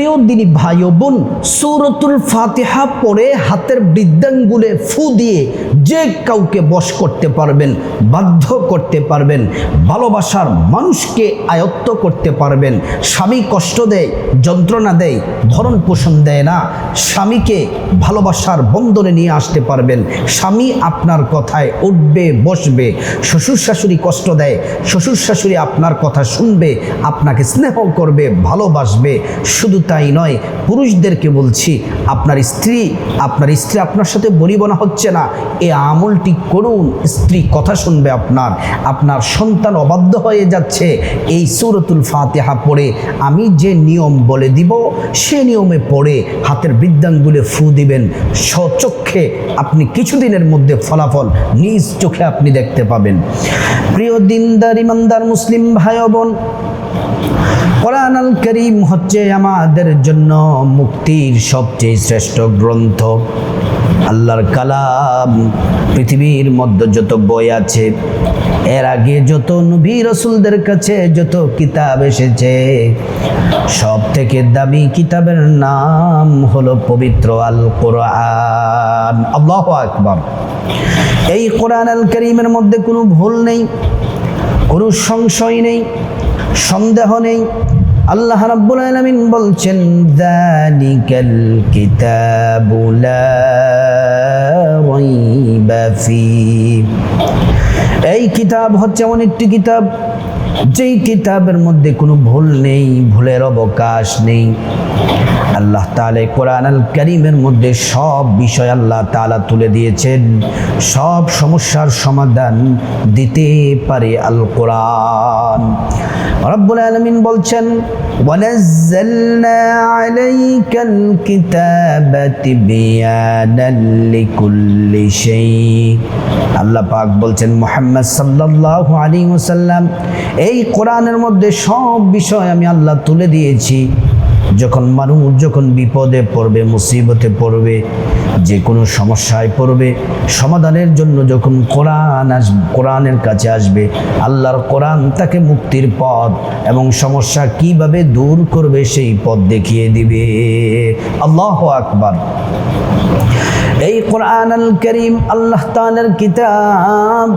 প্রিয় দিনী ভাই বোন সৌরতুল ফাতিহা পরে হাতের বৃদ্ধাঙ্গুলে ফু দিয়ে যে কাউকে বশ করতে পারবেন, বাধ্য করতে পারবেন, ভালোবাসার মানুষকে আয়ত্ত করতে পারবেন, স্বামী কষ্ট দেয়, যন্ত্রণা দেয় ভরণ পোষণ দেয় না, স্বামীকে ভালোবাসার বন্দরে নিয়ে আসতে পারবেন, স্বামী আপনার কথায় উঠবে, বসবে, শ্বশুর শাশুড়ি কষ্ট দেয়, শ্বশুর শাশুড়ি আপনার কথা শুনবে, আপনাকে স্নেহ করবে, ভালোবাসবে, শুধু তাই নয়। পুরুষদেরকে বলছি, আপনার স্ত্রী আপনার স্ত্রী আপনার সাথে বনিবনা হচ্ছে না। এ আমলটি করুন, স্ত্রী কথা শুনবে আপনার। আপনার সন্তান অবাধ্য হয়ে যাচ্ছে। এই সুরতুল ফাতেহা পড়ে আমি যে নিয়ম বলে দিব, সে নিয়মে পড়ে হাতের বৃদ্ধাঙ্গুলে ফু দিবেন। স্বচক্ষে আপনি কিছুদিনের মধ্যে ফলাফল নিজ চোখে আপনি দেখতে পাবেন। প্রিয় দিনদার, ইমানদার, মুসলিম ভাই বোন কোরআন আল করিম হচ্ছে আমাদের জন্য মুক্তির সবচেয়ে শ্রেষ্ঠ গ্রন্থ। আল্লাহর কালাম, পৃথিবীর মধ্যে যত বই আছে, এর আগে যত নবী রসুলদের কাছে যত কিতাব এসেছে সব থেকে দামি কিতাবের নাম হলো পবিত্র আল কোরআন আল্লাহ আকবর। এই কোরআন আল করিমের মধ্যে কোনো ভুল নেই, কোনো সংশয় নেই সন্দেহ নেই। আল্লাহ রাব্বুল আলামিন বলছেন যালিকাল কিতাবু লা রাইবা ফি। এই কিতাব হচ্ছে এমন একটি কিতাব যেই কিতাবের মধ্যে কোনো ভুল নেই ভুলের অবকাশ নেই আল্লাহ তাআলা কোরআন আল করিমের মধ্যে সব বিষয় আল্লাহ তাআলা তুলে দিয়েছেন সব সমস্যার সমাধান দিতে পারে আল কোরআন রব্বুল আলামিন বলছেন ونزلنا عليك الكتاب تبيانا لكل شيء আল্লাহ পাক বলছেন মোহাম্মদ সাল্লাল্লাহু আলাইহি ওয়াসাল্লাম এই কোরআনের মধ্যে সব বিষয় আমি আল্লাহ তুলে দিয়েছি। যখন মানুষ যখন বিপদে পড়বে, মুসিবতে পড়বে, যে কোনো সমস্যায় পড়বে, সমাধানের জন্য যখন কোরআন আসবে কোরআনের কাছে আসবে, আল্লাহর কোরআন তাকে মুক্তির পথ এবং সমস্যা কীভাবে দূর করবে সেই পথ দেখিয়ে দিবে। আল্লাহ আকবার। এই কোরআন আল করিম, আল্লাহ কিতাব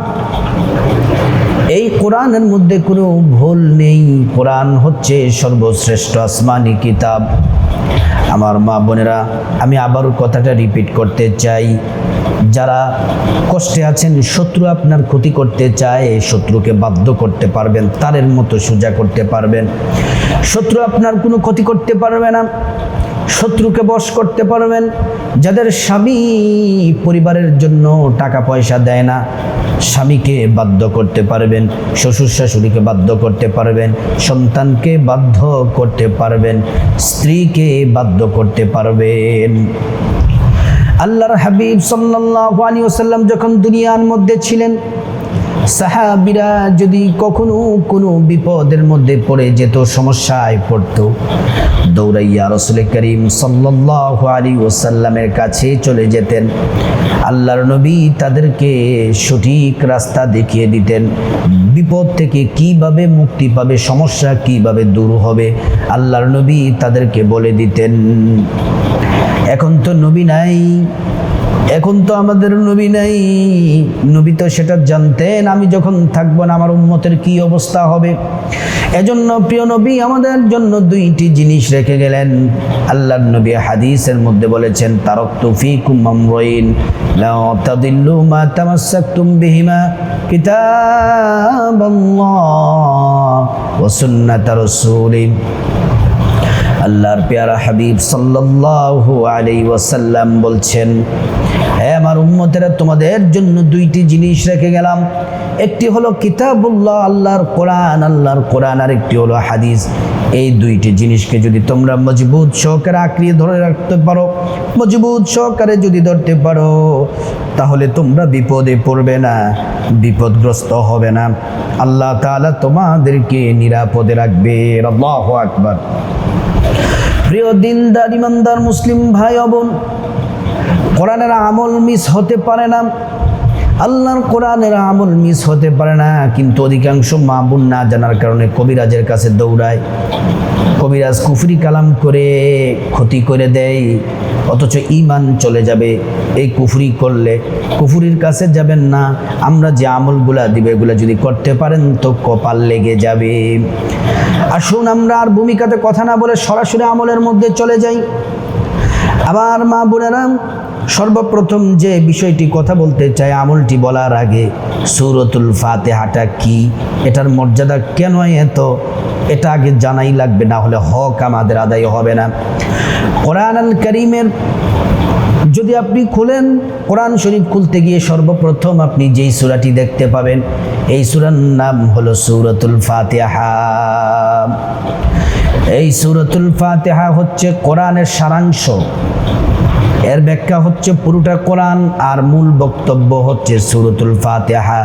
এই কোরআনের মধ্যে কোনো ভুল নেই। কোরআন হচ্ছে সর্বশ্রেষ্ঠ আসমানি কিতাব। আমার মা বোনেরা, আমি আবারও কথাটা রিপিট করতে চাই। যারা কষ্টে আছেন, শত্রু আপনার ক্ষতি করতে চায় শত্রুকে বাধ্য করতে পারবেন তারের মতো সোজা করতে পারবেন। শত্রু আপনার কোনো ক্ষতি করতে পারবে না। শত্রুকে বশ করতে পারবেন, যাদের স্বামী পরিবারের জন্য টাকা পয়সা দেয় না, স্বামীকে বাধ্য করতে পারবেন, শ্বশুর শাশুড়িকে বাধ্য করতে পারবেন, সন্তানকে বাধ্য করতে পারবেন, স্ত্রীকে বাধ্য করতে পারবেন। আল্লাহর হাবিব সাল্লাল্লাহু আলাইহি ওয়াসাল্লাম যখন দুনিয়ার মধ্যে ছিলেন সাহাবিরা যদি কখনো কোনো বিপদের মধ্যে পড়ে যেত, সমস্যায় পড়তো, দৌড়াইয়া রসুল করিম সাল্লাল্লাহু আলাইহি ওয়াসাল্লামের কাছে চলে যেতেন। আল্লাহর নবী তাদেরকে সঠিক রাস্তা দেখিয়ে দিতেন। বিপদ থেকে কীভাবে মুক্তি পাবে, সমস্যা কীভাবে দূর হবে, আল্লাহর নবী তাদেরকে বলে দিতেন। এখন তো নবী নাই, এখন তো আমাদের নবী নাই। নবী তো সেটা জানতেন আমি যখন থাকব না, আমার উন্মতের কি অবস্থা হবে? এজন্য প্রিয় নবী, আমাদের জন্য দুইটি জিনিস রেখে গেলেন। আল্লাহ নবী হাদিসের মধ্যে বলেছেন তারক তাদিল্লু মা আল্লাহর পেয়ারা হাবিব সাল্লাসাল্লাম ওয়াসাল্লাম বলছেন হ্যাঁ আমার উম্মতেরা, তোমাদের জন্য দুইটি জিনিস রেখে গেলাম। একটি হলো কিতাবুল্লাহ, আল্লাহর কোরআন আল্লাহর কোরআন আর একটি হলো হাদিস। এই দুইটি জিনিসকে যদি তোমরা মজবুত সহকারে আঁকড়িয়ে ধরে রাখতে পারো, মজবুত সহকারে যদি ধরতে পারো, তাহলে তোমরা বিপদে পড়বে না, বিপদগ্রস্ত হবে না। আল্লাহ তাআলা তোমাদেরকে নিরাপদে রাখবে। আল্লাহু আকবার। প্রিয় দিনদার, ইমানদার, মুসলিম ভাই ও বোন, কোরআনের আমল মিস হতে পারে না। আল্লাহর কোরআনের আমল মিস হতে পারে না, কিন্তু অধিকাংশ মা বোন না জানার কারণে কবিরাজের কাছে দৌড়ায়। কবিরাজ কুফরি কালাম করে, ক্ষতি করে দেয়, অথচ ইমান চলে যাবে। এই কুফরি করলে কুফুরির কাছে যাবেন না। আমরা যে আমলগুলা দিবে, এগুলো যদি করতে পারেন তো কপাল লেগে যাবে। আসুন আমরা আর ভূমিকাতে কথা না বলে সরাসরি আমলের মধ্যে চলে যাই। আবার মা বোনেরা সর্বপ্রথম যে বিষয়টি কথা বলতে চাই, আমলটি বলার আগে সুরতুল ফাতেহাটা কি? এটার মর্যাদা কেন এত? এটা আগে জানাই লাগবে, না হলে হক আমাদের আদায় হবে না। কোরআন আল করিমের যদি আপনি খুলেন, কোরআন শরীফ খুলতে গিয়ে সর্বপ্রথম আপনি যেই সূরাটি দেখতে পাবেন, এই সূরার নাম হলো সূরাতুল ফাতিহা। এই সূরাতুল ফাতিহা হচ্ছে কোরআনের সারাংশ। এর ব্যাখ্যা হচ্ছে পুরোটা কোরআন আর মূল বক্তব্য হচ্ছে সুরতুল ফাতেহা।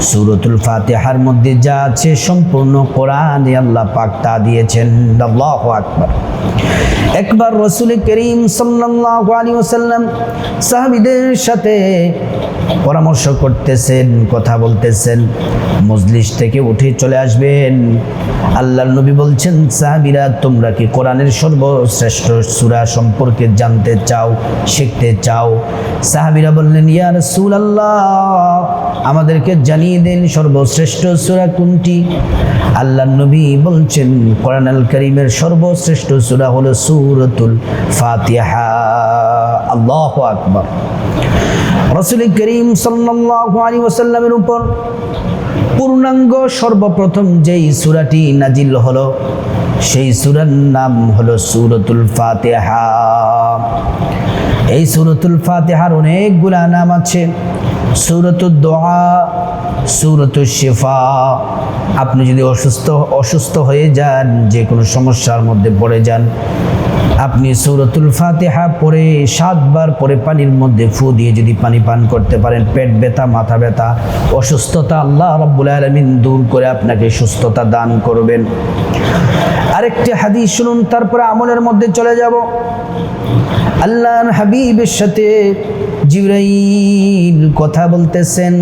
সুরতুল ফাতেহার মধ্যে যা আছে সম্পূর্ণ কোরআন আল্লাহ পাক তা দিয়েছেন। আল্লাহ আকবার। একবার রসুল করিম আলাইহি ওয়াসাল্লাম সাহাবীদের সাথে পরামর্শ করতেছেন, কথা বলতেছেন, মজলিস থেকে উঠে চলে আসবেন। আল্লাহর নবী বলছেন, সাহাবীরা, তোমরা কি কোরআনের সর্বশ্রেষ্ঠ সূরা সম্পর্কে জানতে চাও, শিখতে চাও? সাহাবীরা বললেন, ইয়া রাসূলুল্লাহ, আমাদেরকে জানিয়ে দেন সর্বশ্রেষ্ঠ সূরা কোনটি? আল্লাহর নবী বলছেন কোরআন আল করিমের সর্বশ্রেষ্ঠ সূরা হলো সূরাতুল ফাতিহা। আল্লাহু আকবার। রসুল করিম সাল্লাল্লাহু আলাইহি ওয়াসাল্লামের উপর পূর্ণাঙ্গ সর্বপ্রথম যেই সূরাটি নাজিল হলো, সেই সূরার নাম হলো সূরাতুল ফাতিহা। এই সূরাতুল ফাতিহার অনেকগুলা নাম আছে। সূরাতুদ দোয়া সূরাতুল শিফা আপনি যদি অসুস্থ অসুস্থ হয়ে যান, যে কোনো সমস্যার মধ্যে পড়ে যান, আপনি সৌরতুল ফাতেহা পরে সাতবার পরে পানির মধ্যে ফু দিয়ে যদি পানি পান করতে পারেন, পেট ব্যথা, মাথা ব্যথা, অসুস্থতা আল্লাহ রব্বুল আলমিন দূর করে আপনাকে সুস্থতা দান করবেন। আরেকটি হাদিস শুনুন, তারপরে আমলের মধ্যে চলে যাব। আল্লাহর হাবিবের সাথে জিব্রাইল কথা বলতেছেন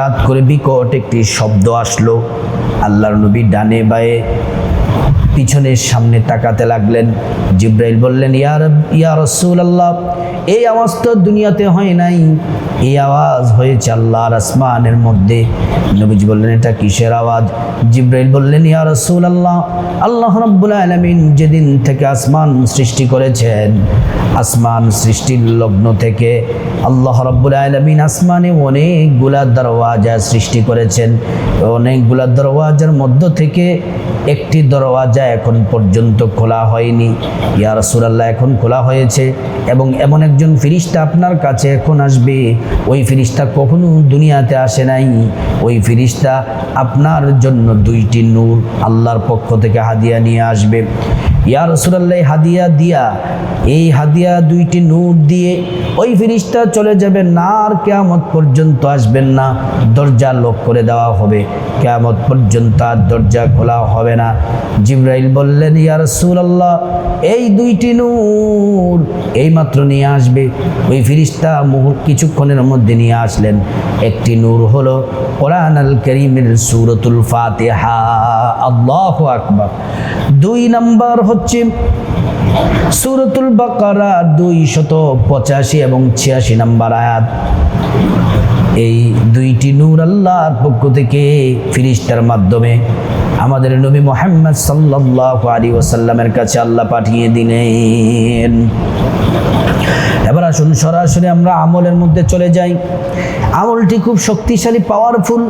হঠাৎ করে বিকট একটি শব্দ আসলো। আল্লাহর নবী ডানে বায়ে পিছনের সামনে তাকাতে লাগলেন। জিব্রাইল বললেন ইয়ার ইয়া রসুল আল্লাহ এই আওয়াজ তো দুনিয়াতে হয় নাই। এই আওয়াজ হয়েছে আল্লাহর আসমানের মধ্যে। নবীজি বললেন, এটা কিসের আওয়াজ? জিব্রাইল বললেন, ইয়া রসুল আল্লাহ আল্লাহ রব্বুল আলমিন যেদিন থেকে আসমান সৃষ্টি করেছেন, আসমান সৃষ্টির লগ্ন থেকে আল্লাহ রব্বুল আলমিন আসমানে অনেকগুলা দরওয়াজা সৃষ্টি করেছেন। অনেকগুলা দরওয়াজার মধ্য থেকে একটি দরওয়াজা এখন পর্যন্ত খোলা হয়নি। ইয়া রাসূলুল্লাহ, এখন খোলা হয়েছে এবং এমন একজন ফিরিস্তা আপনার কাছে এখন আসবে, ওই ফিরিস্তা কখনো দুনিয়াতে আসে নাই। ওই ফিরিস্তা আপনার জন্য দুইটি নূর আল্লাহর পক্ষ থেকে হাদিয়া নিয়ে আসবে। ইয়া রসুলাল্লাহ, হাদিয়া দিয়া, এই হাদিয়া দুইটি নূর দিয়ে ওই ফিরিস্তা চলে যাবে না, আর কেয়ামত পর্যন্ত আসবেন না। দরজা লক করে দেওয়া হবে। কেয়ামত পর্যন্ত আর দরজা খোলা হবে না। জিব্রাইল বললেন, ইয়া রসুলাল্লাহ, এই দুইটি নূর এই মাত্র নিয়ে আসবে। ওই ফিরিস্তা মুহূর্ত কিছুক্ষণের মধ্যে নিয়ে আসলেন। একটি নূর হলো কোরআন আল করিমের সুরতুল ফাতেহা। আল্লাহ আকবার। দুই নাম্বার হচ্ছে সুরতুল বাকারা দুই শত পঁচাশি এবং ছিয়াশি নাম্বার আয়াত। এই দুইটি নূর আল্লাহর পক্ষ থেকে ফিরিস্তার মাধ্যমে আমাদের নবী মোহাম্মদ সাল্লাল্লাহু আলাইহি ওসাল্লামের কাছে আল্লাহ পাঠিয়ে দিলেন। এবার আসুন, সরাসরি আমরা আমলের মধ্যে চলে যাই। আমলটি খুব শক্তিশালী পাওয়ারফুল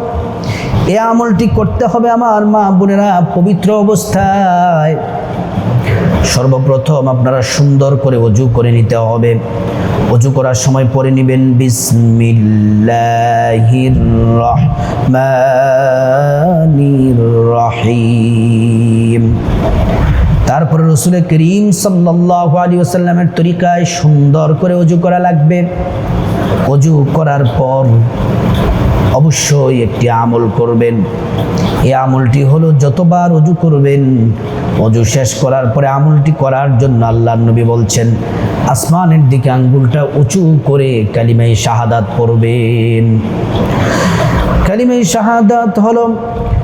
এ আমলটি করতে হবে আমার মা বোনেরা পবিত্র অবস্থায়। সর্বপ্রথম আপনারা সুন্দর করে অজু করে নিতে হবে। অজু করার সময় পরে নেবেন, বিসমিল্লাহির রহমানির রহিম। তারপরে রসুলের করিম সাল্লাহ আলী ওসাল্লামের তরিকায় সুন্দর করে অজু করা লাগবে। অজু করার পর অবশ্যই একটি আমল করবেন। এই আমলটি হলো যতবার অজু করবেন, অজু শেষ করার পরে আমলটি করার জন্য আল্লাহ নবী বলছেন, আসমানের দিকে আঙ্গুলটা উঁচু করে কালিমাই শাহাদাত পড়বেন। কালিমাই শাহাদাত হলো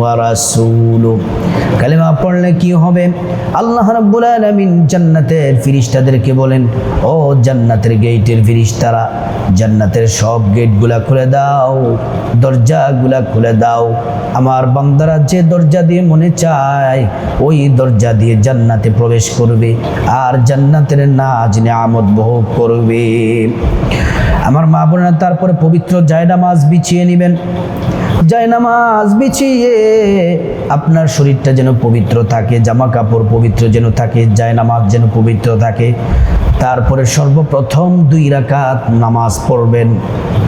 ওয়ারাসুলু কালেমা পড়লে কি হবে? আল্লাহ রাব্বুল আলামিন জান্নাতের ফিরিস্তাদেরকে বলেন, ও জান্নাতের গেইটের ফিরিস্তারা, জান্নাতের সব গেটগুলা খুলে দাও, দরজাগুলা খুলে দাও। আমার বান্দারা যে দরজা দিয়ে মনে চায়, ওই দরজা দিয়ে জান্নাতে প্রবেশ করবে আর জান্নাতের নাজ নিয়ামত ভোগ করবে। আমার মা বোনেরা তারপরে পবিত্র জায়নামাজ বিছিয়ে নেবেন। জায়নামাজ বিছিয়ে আপনার শরীরটা যেন পবিত্র থাকে জামা কাপড় পবিত্র যেন থাকে যায় নামাজ যেন পবিত্র থাকে। তারপরে সর্বপ্রথম দুই রাকাত নামাজ পড়বেন।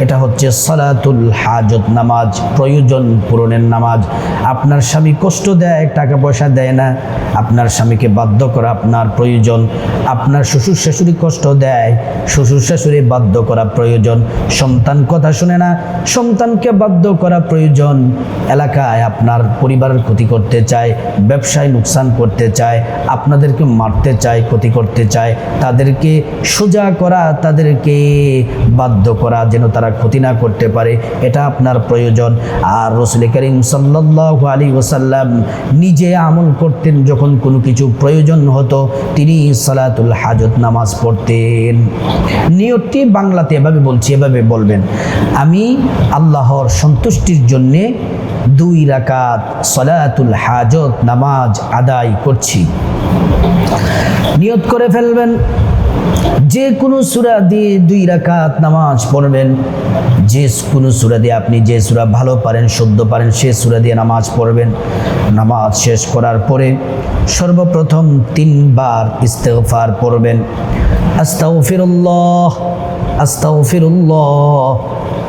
এটা হচ্ছে সালাতুল হাজত নামাজ, প্রয়োজন পূরণের নামাজ। আপনার স্বামী কষ্ট দেয়, টাকা পয়সা দেয় না। আপনার স্বামীকে বাধ্য করা আপনার প্রয়োজন। আপনার শ্বশুর শাশুড়ি কষ্ট দেয়, শ্বশুর শাশুড়ি বাধ্য করা প্রয়োজন। সন্তান কথা শুনে না, সন্তানকে বাধ্য করা প্রয়োজন। এলাকায় আপনার পরিবারের ক্ষতি করতে চায়, ব্যবসায় নুকসান করতে চায়, আপনাদেরকে মারতে চায়, ক্ষতি করতে চায়, তাদেরকে সোজা করা, তাদেরকে বাধ্য করা যেন তারা ক্ষতি না করতে পারে, এটা আপনার প্রয়োজন। আর রসুল করিম সাল্লাহ আলী ওসাল্লাম নিজে আমল করতেন, যখন কোনো কিছু প্রয়োজন হতো, তিনি সালাতুল হাজত নামাজ পড়তেন। নিয়তটি বাংলাতে এভাবে বলছি, এভাবে বলবেন, আমি আল্লাহর সন্তুষ্টির জন্যে দুই রাকাত সলাতুল হাজত নামাজ আদায় করছি। নিয়ত করে ফেলবেন যে কোনো সুরা দিয়ে দুই রাকাত নামাজ পড়বেন। যে কোনো সুরা দিয়ে আপনি যে সুরা ভালো পারেন, শুদ্ধ পারেন, সে সুরা দিয়ে নামাজ পড়বেন। নামাজ শেষ করার পরে সর্বপ্রথম তিনবার ইস্তেগফার পড়বেন। আস্তাগফিরুল্লাহ আস্তাগফিরুল্লাহ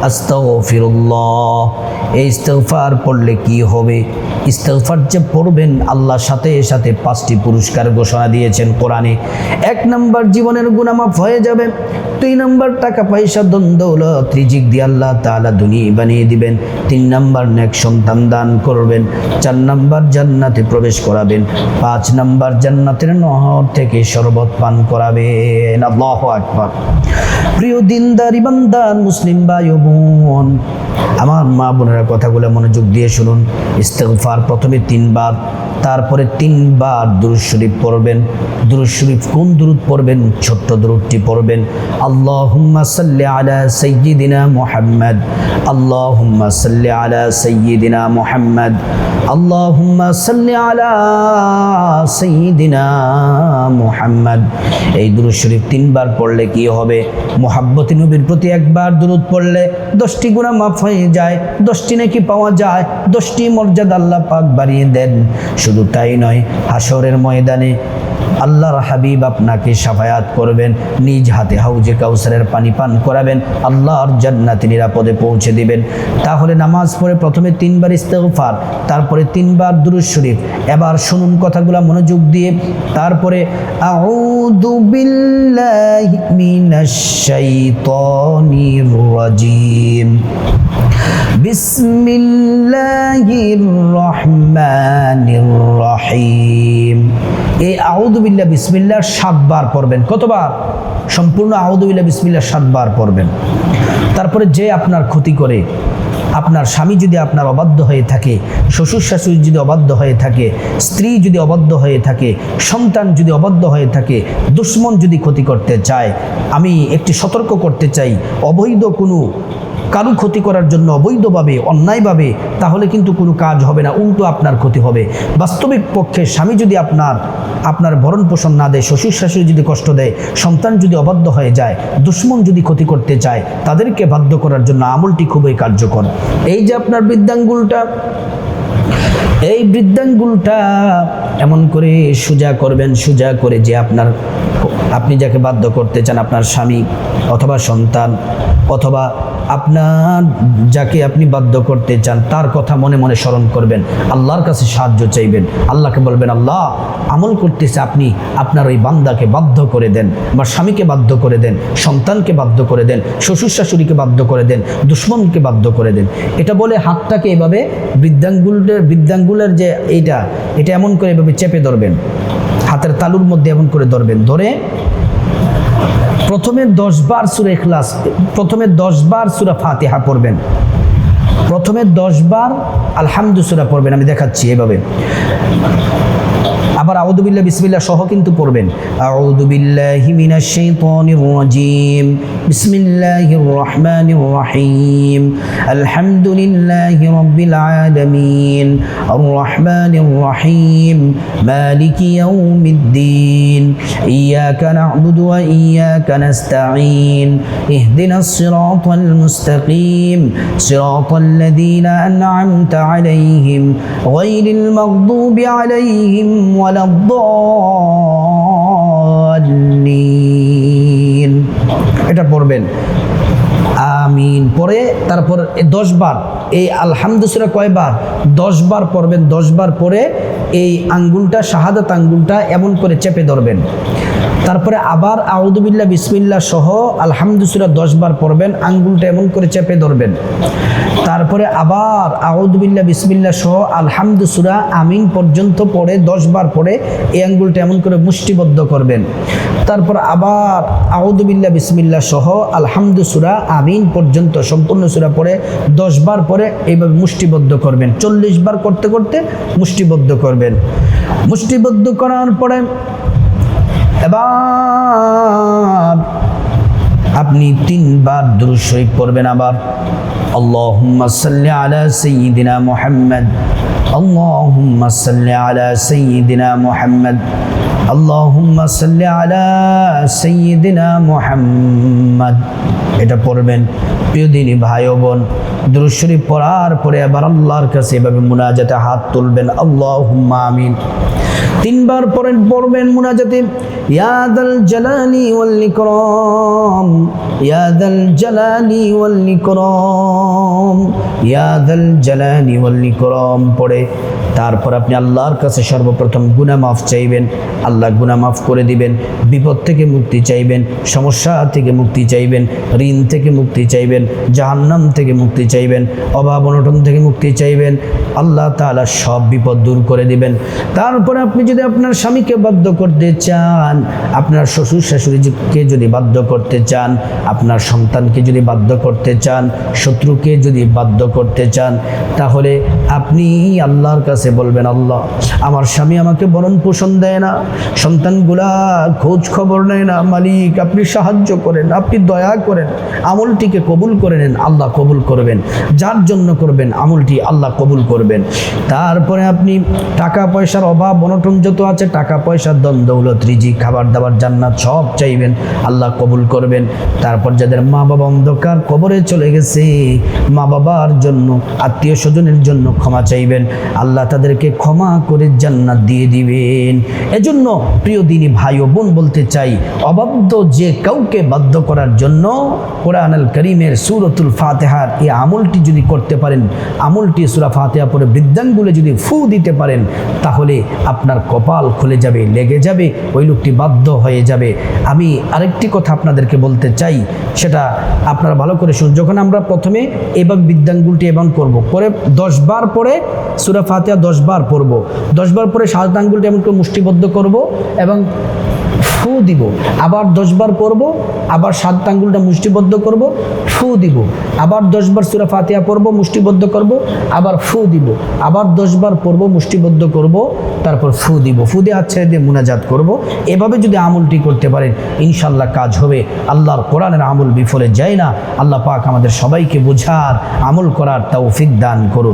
আস্তাগফিরুল্লাহ। এই ইস্তেগফার পড়লে কি হবে? ইস্তেগফার যে পড়বেন, আল্লাহ সাথে সাথে পাঁচটি পুরস্কার ঘোষণা দিয়েছেন কোরআনে। এক নম্বর, জীবনের গুনামাফ হয়ে যাবে। দুই নম্বর, টাকা, পয়সা দ্বন্দ্বলত রিজিক দিয়ে আল্লাহ তাআলা দুনিয়া বানিয়ে দিবেন। তিন নম্বর, নেক সন্তান দান করবেন। চার নম্বর, জান্নাতে প্রবেশ করাবেন। পাঁচ নম্বর, জান্নাতের নহর থেকে শরবত পান করাবেন। আল্লাহু আকবার। প্রিয় দিনদার ইমানদার মুসলিম ভাই ও আমার মা বোনেরা কথাগুলো মনোযোগ দিয়ে শুনুন। ইস্তেগফার প্রথমে তিনবার, তারপরে তিনবার দুরুদ শরীফ পড়বেন। দুরুদ শরীফ কোন দুরুদ পড়বেন? ছোট্ট দুরুদটি পড়বেন। আল্লাহুম্মা সাল্লি আলা সাইয়্যিদিনা মুহাম্মদ। আল্লাহুম্মা সাল্লি আলা সাইয়্যিদিনা মুহাম্মদ। আল্লাহুম্মা সাল্লি আলা সাইয়্যিদিনা মুহাম্মদ। এই দুরুদ শরীফ তিনবার পড়লে কি হবে? মোহাব্বতী নবীর প্রতি একবার দুরুদ পড়লে দশটি গুণা মাফ হয়ে যায়, দশটি নাকি পাওয়া যায়, দশটি মর্যাদা আল্লাহ পাক বাড়িয়ে দেন। শুধু তাই নয় হাসরের ময়দানে আল্লাহর হাবিব আপনাকে সাফায়াত করবেন, নিজ হাতে হাউজে কাউসারের পানি পান করাবেন, আল্লাহর জান্নাতে নিরাপদে পৌঁছে দিবেন। তাহলে নামাজ পড়ে প্রথমে তিনবার ইস্তেগফার, তারপরে তিনবার দুরুদ শরীফ। এবার শুনুন কথাগুলো মনোযোগ দিয়ে, তারপরে আউযু রহমানির রহিম। এই আউদুবিল্লা বিসমিল্লাহ সাতবার পড়বেন। কতবার? সম্পূর্ণ আউদুবিল্লা বিসমিল্লাহ সাতবার পড়বেন। তারপরে যে আপনার ক্ষতি করে, আপনার স্বামী যদি আপনার অবাধ্য হয়ে থাকে, শ্বশুর শাশুড়ি যদি অবাধ্য হয়ে থাকে, স্ত্রী যদি অবাধ্য হয়ে থাকে, সন্তান যদি অবাধ্য হয়ে থাকে, দুশ্মন যদি ক্ষতি করতে চায়, আমি একটি সতর্ক করতে চাই, অবৈধ কোনো কারু ক্ষতি করার জন্য অবৈধভাবে, অন্যায়ভাবে, তাহলে কিন্তু কোনো কাজ হবে না, উল্টো আপনার ক্ষতি হবে। বাস্তবিক পক্ষে স্বামী যদি আপনার আপনার ভরণ পোষণ না দেয়, শ্বশুর শাশুড়ি যদি কষ্ট দেয়, সন্তান যদি অবাধ্য হয়ে যায়, দুশ্মন যদি ক্ষতি করতে চায়, তাদেরকে বাধ্য করার জন্য আমলটি খুবই কার্যকর। এই যে আপনার বৃদ্ধাঙ্গুলটা, এই বৃদ্ধাঙ্গুলটা এমন করে সোজা করবেন, সোজা করে যে আপনার আপনি যাকে বাধ্য করতে চান আপনার স্বামী অথবা সন্তান অথবা আপনার যাকে আপনি বাধ্য করতে চান, তার কথা মনে মনে স্মরণ করবেন। আল্লাহর কাছে সাহায্য চাইবেন। আল্লাহকে বলবেন, আল্লাহ, আমল করতেছে আপনি, আপনার ওই বান্দাকে বাধ্য করে দেন বা স্বামীকে বাধ্য করে দেন, সন্তানকে বাধ্য করে দেন শ্বশুর শাশুড়িকে বাধ্য করে দেন, দুশ্মনকে বাধ্য করে দেন। এটা বলে হাতটাকে এভাবে বৃদ্ধাঙ্গুলের বৃদ্ধাঙ্গুলের যে এইটা, এটা এমন করে এভাবে চেপে ধরবেন। হাতের তালুর মধ্যে এমন করে ধরবেন, ধরে প্রথমে দশ বার সুরে ইখলাস, প্রথমে দশ বার সুরা ফাতেহা পড়বেন, প্রথমে দশ বার আলহামদুসুরা পড়বেন, আমি দেখাচ্ছি এভাবে। আবার আউদুবিল্লাহ বিসমিল্লাহ সহ কিন্তু পড়বেন আউদুবিল্লাহি মিনাশ শাইতানির রাজিম বিসমিল্লাহির রহমানির রহিম আলহামদুলিল্লাহি রাব্বিল আলামিন আর রহমানির রহিম মালিকি ইয়াউমিদ্দিন ইয়াকা না'বুদু ওয়া ইয়াকা নাস্তাঈন ইহদিনাস সিরাতাল মুস্তাকিম সিরাতাল লাযীনা আন'আমতা আলাইহিম গায়রিল মাগদুবি আলাইহিম ولا الضالين এটা পড়বেন আমিন পরে তারপর দশ বার এই আলহামদুসরা কয়বার দশ বার পড়বেন দশ বার পরে এই আঙ্গুলটা শাহাদাত আঙ্গুলটা এমন করে চেপে ধরবেন তারপরে আবার আউদুবিল্লা বিসমিল্লা সহ আলহামদুসুরা দশ বার পড়বেন, আঙ্গুলটা এমন করে চেপে ধরবেন। তারপরে আবার আউদুবিল্লা বিসমিল্লা সহ আলহামদুসুরা আমিন পর্যন্ত পড়ে, দশ বার পড়ে, এই আঙ্গুলটা এমন করে মুষ্টিবদ্ধ করবেন। তারপর আবার আউদুবিল্লা বিসমিল্লা সহ আলহামদুসুরা আমিন পর্যন্ত সম্পূর্ণ সুরা পড়ে, দশ বার পরে এইভাবে মুষ্টিবদ্ধ করবেন। চল্লিশ বার করতে করতে মুষ্টিবদ্ধ করবেন। মুষ্টিবদ্ধ করার পরে এবার আপনি তিনবার দুরূদ শরীফ পড়বেন আবার। আল্লাহুম্মা সাল্লি আলা সাইয়্যিদিনা মুহাম্মদ। আল্লাহুম্মা সাল্লি আলা সাইয়্যিদিনা মুহাম্মদ। আল্লাহুম্মা সাল্লি আলা সাইয়্যিদিনা মুহাম্মদ। এটা পড়বেন। প্রিয় দিনী ভাই বোন, দুরূদ শরীফ পড়ার পরে আবার আল্লাহর কাছে এভাবে মুনাজাতে হাত তুলবেন। আল্লাহুম্মা আমিন। তিনবার পরেন পড়বেন মুনাজাতে। ইয়াদাল জালালি ওয়াল ইকরাম। পড়ে। তারপর আপনি আল্লাহর কাছে সর্বপ্রথম গুনাহ মাফ চাইবেন, আল্লাহ গুনাহ মাফ করে দিবেন, বিপদ থেকে মুক্তি চাইবেন, সমস্যা থেকে মুক্তি চাইবেন, ঋণ থেকে মুক্তি চাইবেন, জাহান্নাম থেকে মুক্তি চাইবেন, অভাব অনটন থেকে মুক্তি চাইবেন, আল্লাহ তাআলা সব বিপদ দূর করে দিবেন। তারপরে আপনি যদি আপনার স্বামীকে বাধ্য করতে চান, আপনার শ্বশুর শাশুড়িকে যদি বাধ্য করতে চান আপনার সন্তানকে যদি বাধ্য করতে চান, শত্রুকে যদি বাধ্য করতে চান, তাহলে আপনি আল্লাহর কাছে বলবেন, আল্লাহ, আমার স্বামী আমাকে বরণ পোষণ দেয় না, সন্তানগুলা খোঁজ খবর নেয় না, মালিক, আপনি সাহায্য করেন, আপনি দয়া করেন, আমলটিকে কবুল করে নেন, আল্লাহ কবুল করবেন, যার জন্য করবেন আমলটি আল্লাহ কবুল করবেন। তারপরে আপনি টাকা পয়সার অভাব, অনটন যত আছে, টাকা পয়সার দন দৌলত রিজি খাবার দাবার জান্নাত সব চাইবেন, আল্লাহ কবুল করবেন। তারপর যাদের মা বাবা অন্ধকার কবরে চলে গেছে মা বাবার জন্য আত্মীয় স্বজনের জন্য ক্ষমা চাইবেন। আল্লাহ তাদেরকে ক্ষমা করে জান্নাত দিয়ে দিবেন। এজন্য প্রিয় দিনী ভাই ও বোন বলতে চাই, অবাধ্য যে কাউকে বাধ্য করার জন্য কোরআন আল করিমের সুরতুল ফাতেহার এই আমলটি যদি করতে পারেন, আমলটি সুরা ফাতেহা পরে বৃদ্ধাঙ্গুলে যদি ফু দিতে পারেন, তাহলে আপনার কপাল খুলে যাবে, লেগে যাবে, ওই লোকটি বাধ্য হয়ে যাবে। আমি আরেকটি কথা আপনাদেরকে বলতে চাই, সেটা আপনারা ভালো করে শুনুন। যখন আমরা প্রথমে এবং বিদ্যাঙ্গুলটি এবং করব, পরে দশ বার পরে সুরা ফাতিয়া দশ বার পড়ব দশ বার পরে সাত আঙ্গুলটি এমন করে মুষ্টিবদ্ধ করব এবং ফু দিব। আবার দশবার পড়ব, আবার সাত আঙ্গুলটা মুষ্টিবদ্ধ করব, ফু দিব। আবার দশবার সুরা ফাতিয়া পড়ব, মুষ্টিবদ্ধ করব, আবার ফু দিব। আবার দশবার পড়ব, মুষ্টিবদ্ধ করব, তারপর ফু দিব। ফু দিয়ে হাত ছেড়ে দিয়ে মুনাজাত করব। এভাবে যদি আমলটি করতে পারেন ইনশাল্লাহ কাজ হবে। আল্লাহর কোরআনের আমল বিফলে যায় না। আল্লাহ পাক আমাদের সবাইকে বোঝার, আমল করার তৌফিক দান করুন।